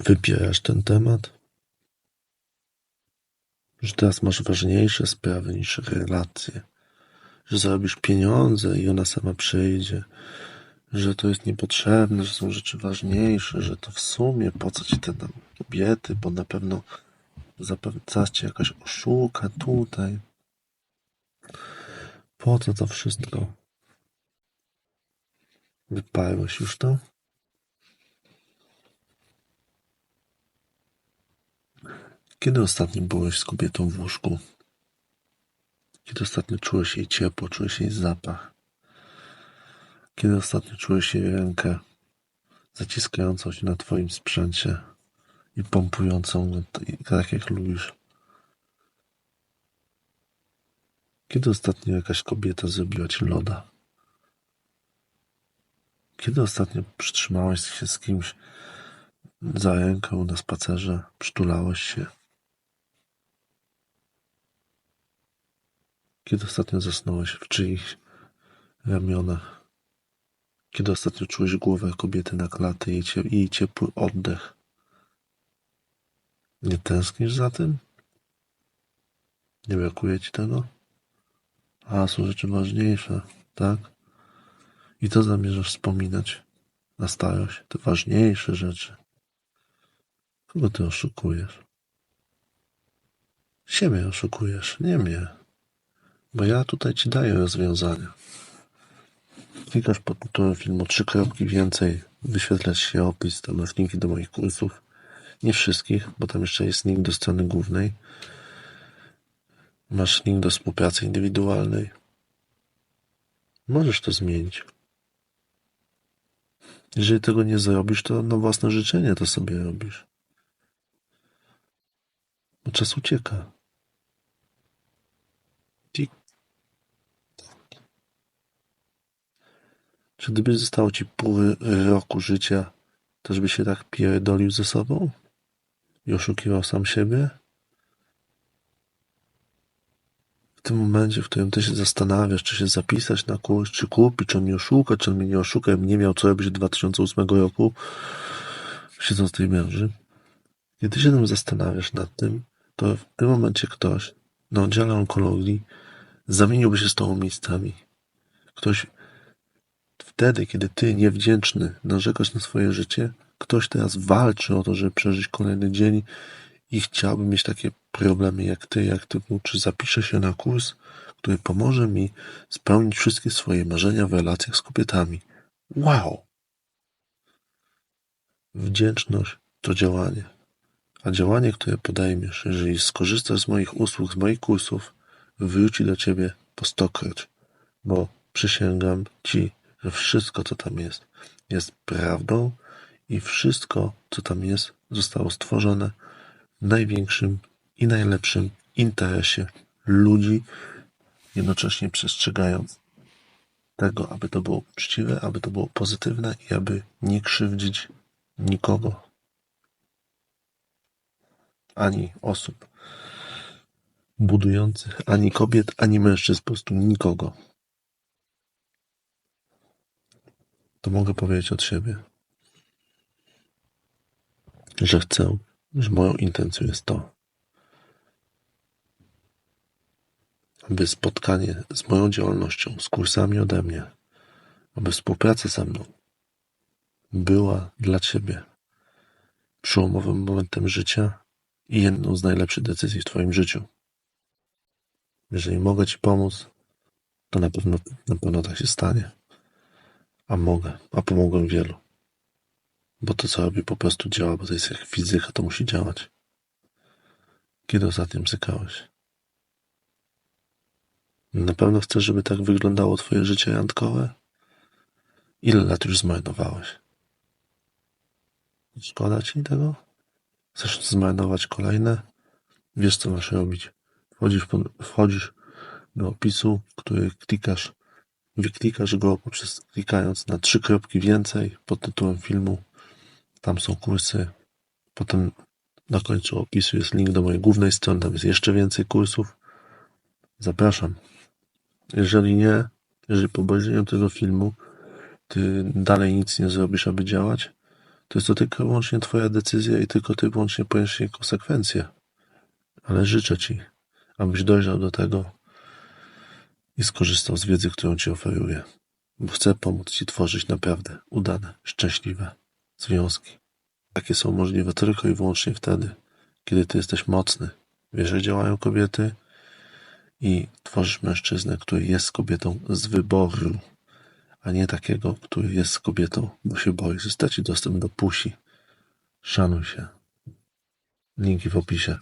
wypierasz ten temat, że teraz masz ważniejsze sprawy niż relacje, że zarobisz pieniądze i ona sama przyjdzie, że to jest niepotrzebne, że są rzeczy ważniejsze, że to w sumie po co ci te tam kobiety, bo na pewno zaraz cię jakaś oszuka tutaj. Po co to wszystko? Wyparłeś już to? Kiedy ostatnio byłeś z kobietą w łóżku? Kiedy ostatnio czułeś jej ciepło, czułeś jej zapach? Kiedy ostatnio czułeś jej rękę zaciskającą się na twoim sprzęcie i pompującą tak jak lubisz? Kiedy ostatnio jakaś kobieta zrobiła ci loda? Kiedy ostatnio przytrzymałeś się z kimś za rękę na spacerze, przytulałeś się? Kiedy ostatnio zasnąłeś w czyichś ramionach? Kiedy ostatnio czułeś głowę kobiety na klaty i jej ciepły oddech? Nie tęsknisz za tym? Nie brakuje ci tego? A są rzeczy ważniejsze, tak? I to zamierzasz wspominać na starość, te ważniejsze rzeczy. Kogo ty oszukujesz? Siebie oszukujesz, nie mnie. Bo ja tutaj ci daję rozwiązania. Klikasz pod tytułem filmu trzy kropki więcej, wyświetlać się opis, tam masz linki do moich kursów. Nie wszystkich, bo tam jeszcze jest link do strony głównej. Masz link do współpracy indywidualnej. Możesz to zmienić. Jeżeli tego nie zrobisz, to na własne życzenie to sobie robisz. Bo czas ucieka. Czy gdyby zostało ci pół roku życia, to żeby się tak pierdolił ze sobą? I oszukiwał sam siebie? w tym momencie, w którym ty się zastanawiasz, czy się zapisać na kurs, czy kupić, czy on mnie oszuka, czy on mnie nie oszuka, nie miał co robić 2008 roku, siedząc w tej branży. Kiedy się tym zastanawiasz nad tym, to w tym momencie ktoś na oddziale onkologii zamieniłby się z tobą miejscami. Ktoś wtedy, kiedy ty, niewdzięczny, narzekasz na swoje życie, ktoś teraz walczy o to, żeby przeżyć kolejny dzień i chciałbym mieć takie problemy jak ty, jak ty, czy zapiszę się na kurs, który pomoże mi spełnić wszystkie swoje marzenia w relacjach z kobietami. Wow! Wdzięczność to działanie. A działanie, które podejmiesz, jeżeli skorzystasz z moich usług, z moich kursów, wróci do ciebie po stokroć, bo przysięgam ci, że wszystko, co tam jest, jest prawdą i wszystko, co tam jest, zostało stworzone największym i najlepszym interesie ludzi, jednocześnie przestrzegając tego, aby to było uczciwe, aby to było pozytywne i aby nie krzywdzić nikogo, ani osób budujących, ani kobiet, ani mężczyzn, po prostu nikogo. To mogę powiedzieć od siebie, że chcę że moją intencją jest to, aby spotkanie z moją działalnością, z kursami ode mnie, aby współpraca ze mną była dla Ciebie przełomowym momentem życia i jedną z najlepszych decyzji w Twoim życiu. Jeżeli mogę Ci pomóc, to na pewno, na pewno tak się stanie. A mogę, a pomogłem wielu. Bo to, co robi, po prostu działa, bo to jest jak fizyka, to musi działać. Kiedy ostatnio bzykałeś? Na pewno chcesz, żeby tak wyglądało twoje życie randkowe? Ile lat już zmarnowałeś? Szkoda ci tego? Chcesz zmarnować kolejne? Wiesz, co masz robić. Wchodzisz, wchodzisz do opisu, który klikasz, wyklikasz go poprzez klikając na trzy kropki więcej pod tytułem filmu tam są kursy. Potem na końcu opisu jest link do mojej głównej strony, tam jest jeszcze więcej kursów. Zapraszam. Jeżeli nie, jeżeli po obejrzeniu tego filmu ty dalej nic nie zrobisz, aby działać, To jest to tylko wyłącznie twoja decyzja i tylko ty wyłącznie poniesiesz jej konsekwencje. Ale życzę ci, abyś dojrzał do tego i skorzystał z wiedzy, którą ci oferuję. Bo chcę pomóc ci tworzyć naprawdę udane, szczęśliwe związki. Takie są możliwe tylko i wyłącznie wtedy, kiedy ty jesteś mocny, wiesz, że działają kobiety i tworzysz mężczyznę, który jest kobietą z wyboru, a nie takiego, który jest kobietą, bo się boi, że straci dostęp do pusi. Szanuj się. Linki w opisie.